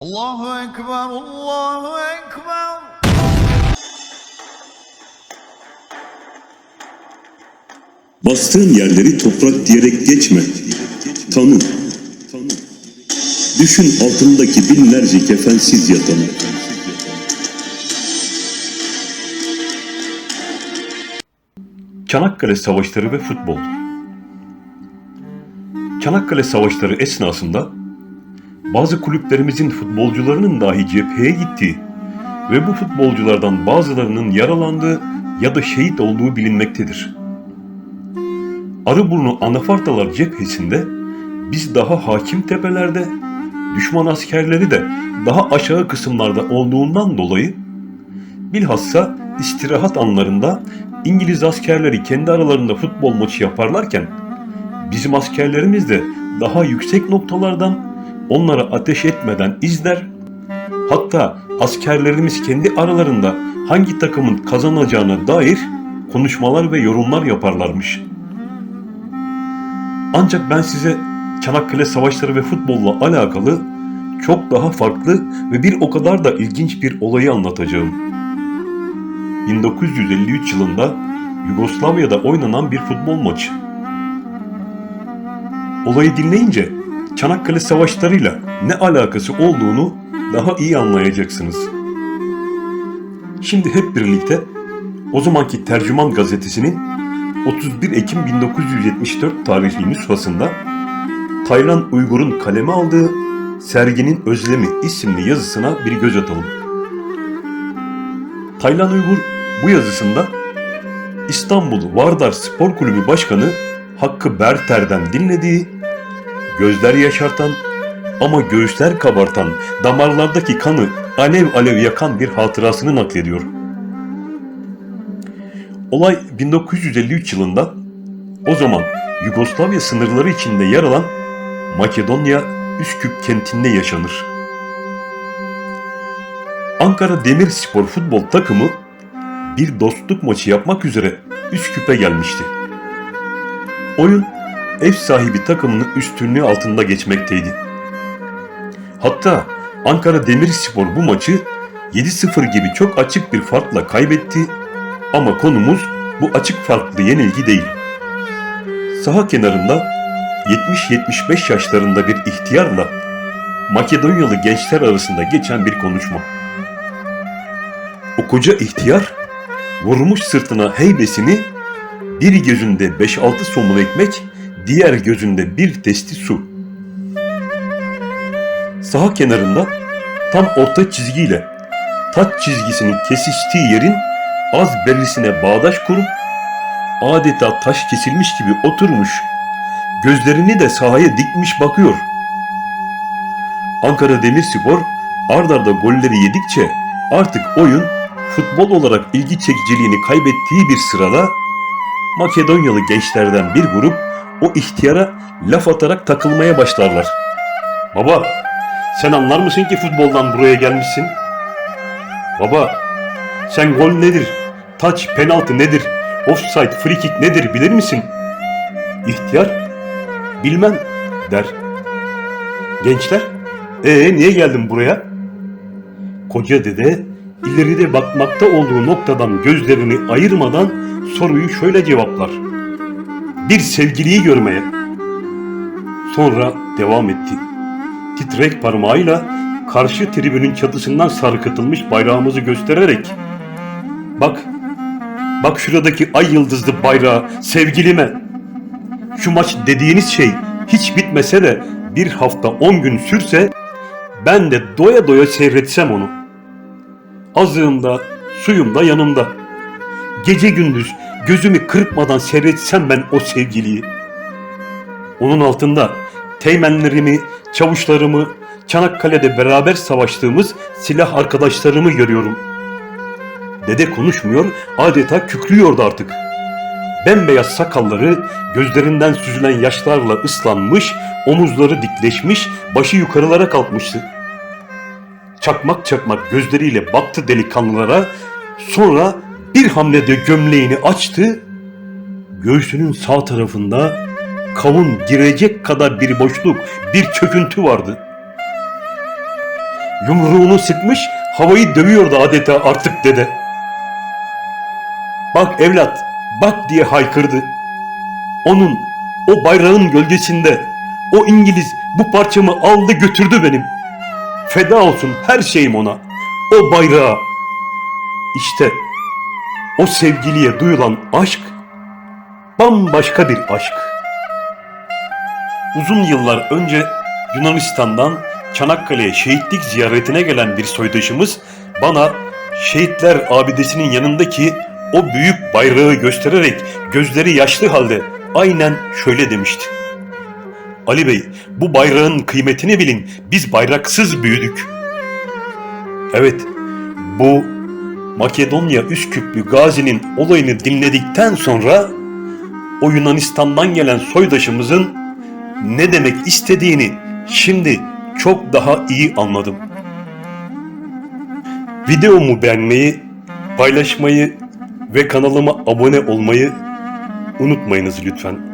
Allahu Ekber, Allahu Ekber. Bastığın yerleri toprak diyerek geçme. Tanı. Düşün altındaki binlerce kefensiz yatanı. Çanakkale Savaşları ve Futbol Çanakkale Savaşları esnasında bazı kulüplerimizin futbolcularının dahi cepheye gittiği ve bu futbolculardan bazılarının yaralandığı ya da şehit olduğu bilinmektedir. Arıburnu Anafartalar cephesinde biz daha hakim tepelerde, düşman askerleri de daha aşağı kısımlarda olduğundan dolayı bilhassa istirahat anlarında İngiliz askerleri kendi aralarında futbol maçı yaparlarken bizim askerlerimiz de daha yüksek noktalardan onlara ateş etmeden izler hatta askerlerimiz kendi aralarında hangi takımın kazanacağına dair konuşmalar ve yorumlar yaparlarmış. Ancak ben size Çanakkale Savaşları ve futbolla alakalı çok daha farklı ve bir o kadar da ilginç bir olayı anlatacağım. 1953 yılında Yugoslavya'da oynanan bir futbol maçı. Olayı dinleyince Çanakkale Savaşları'yla ne alakası olduğunu daha iyi anlayacaksınız. Şimdi hep birlikte o zamanki Tercüman gazetesinin 31 Ekim 1974 tarihli nüshasında Taylan Uygur'un kaleme aldığı Serginin Özlemi isimli yazısına bir göz atalım. Taylan Uygur bu yazısında İstanbul Vardar Spor Kulübü Başkanı Hakkı Berter'den dinlediği, gözler yaşartan ama göğüsler kabartan, damarlardaki kanı alev alev yakan bir hatırasını naklediyor. Olay 1953 yılında o zaman Yugoslavya sınırları içinde yer alan Makedonya Üsküp kentinde yaşanır. Ankara Demirspor futbol takımı bir dostluk maçı yapmak üzere Üsküp'e gelmişti. Oyun ev sahibi takımının üstünlüğü altında geçmekteydi. Hatta Ankara Demirspor bu maçı 7-0 gibi çok açık bir farkla kaybetti ama konumuz bu açık farklı yenilgi değil. Saha kenarında 70-75 yaşlarında bir ihtiyarla Makedonyalı gençler arasında geçen bir konuşma. O koca ihtiyar vurmuş sırtına heybesini bir gözünde 5-6 somun ekmek, diğer gözünde bir testi su. Saha kenarında tam orta çizgiyle taç çizgisinin kesiştiği yerin az berisine bağdaş kurup adeta taş kesilmiş gibi oturmuş, gözlerini de sahaya dikmiş bakıyor. Ankara Demirspor ard arda golleri yedikçe artık oyun futbol olarak ilgi çekiciliğini kaybettiği bir sırada Makedonyalı gençlerden bir grup o ihtiyara laf atarak takılmaya başlarlar. Baba, sen anlar mısın ki futboldan buraya gelmişsin? Baba, sen gol nedir? Taç, penaltı nedir? Offside, free kick nedir bilir misin? İhtiyar, bilmem der. Gençler, ee niye geldin buraya? Koca dede ileride bakmakta olduğu noktadan gözlerini ayırmadan soruyu şöyle cevaplar. Bir sevgiliyi görmeye. Sonra devam etti. Titrek parmağıyla karşı tribünün çatısından sarkıtılmış bayrağımızı göstererek Bak, bak şuradaki ay yıldızlı bayrağı sevgilime. Şu maç dediğiniz şey hiç bitmese de bir hafta on gün sürse ben de doya doya seyretsem onu. Azığımda, suyumda yanımda. Gece gündüz gözümü kırpmadan seyretsem ben o sevgiliyi. Onun altında teğmenlerimi, çavuşlarımı, Çanakkale'de beraber savaştığımız silah arkadaşlarımı görüyorum. Dede konuşmuyor, adeta kükrüyordu artık. Bembeyaz sakalları gözlerinden süzülen yaşlarla ıslanmış, omuzları dikleşmiş, başı yukarılara kalkmıştı. Çakmak çakmak gözleriyle baktı delikanlılara, sonra bir hamlede gömleğini açtı, göğsünün sağ tarafında kavun girecek kadar bir boşluk, bir çöküntü vardı. yumruğunu sıkmış havayı dövüyordu adeta artık dede. Bak evlat, bak diye haykırdı. Onun, o bayrağın gölgesinde, o İngiliz bu parçamı aldı götürdü benim. Feda olsun her şeyim ona, o bayrağa. İşte o sevgiliye duyulan aşk bambaşka bir aşk. Uzun yıllar önce Yunanistan'dan Çanakkale'ye şehitlik ziyaretine gelen bir soydaşımız bana şehitler abidesinin yanındaki o büyük bayrağı göstererek gözleri yaşlı halde aynen şöyle demişti. Ali Bey bu bayrağın kıymetini bilin biz bayraksız büyüdük. Evet bu Makedonya Üsküplü Gazi'nin olayını dinledikten sonra o Yunanistan'dan gelen soydaşımızın ne demek istediğini şimdi çok daha iyi anladım. Videomu beğenmeyi, paylaşmayı ve kanalıma abone olmayı unutmayınız lütfen.